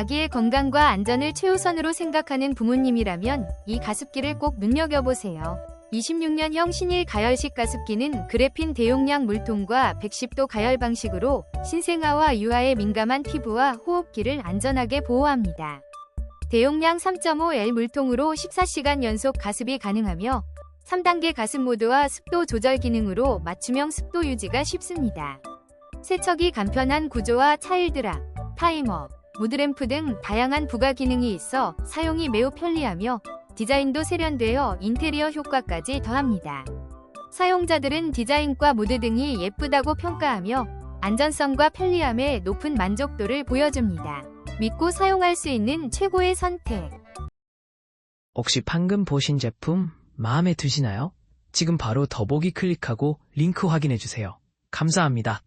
아기의 건강과 안전을 최우선으로 생각하는 부모님이라면 이 가습기를 꼭 눈여겨보세요. 26년형 신일 가열식 가습기는 그래핀 대용량 물통과 110도 가열 방식으로 신생아와 유아의 민감한 피부와 호흡기를 안전하게 보호합니다. 대용량 3.5L 물통으로 14시간 연속 가습이 가능하며 3단계 가습 모드와 습도 조절 기능으로 맞춤형 습도 유지가 쉽습니다. 세척이 간편한 구조와 차일 드랍, 타이머, 무드램프 등 다양한 부가 기능이 있어 사용이 매우 편리하며 디자인도 세련되어 인테리어 효과까지 더합니다. 사용자들은 디자인과 모드 등이 예쁘다고 평가하며 안전성과 편리함에 높은 만족도를 보여줍니다. 믿고 사용할 수 있는 최고의 선택. 혹시 방금 보신 제품 마음에 드시나요? 지금 바로 더보기 클릭하고 링크 확인해주세요. 감사합니다.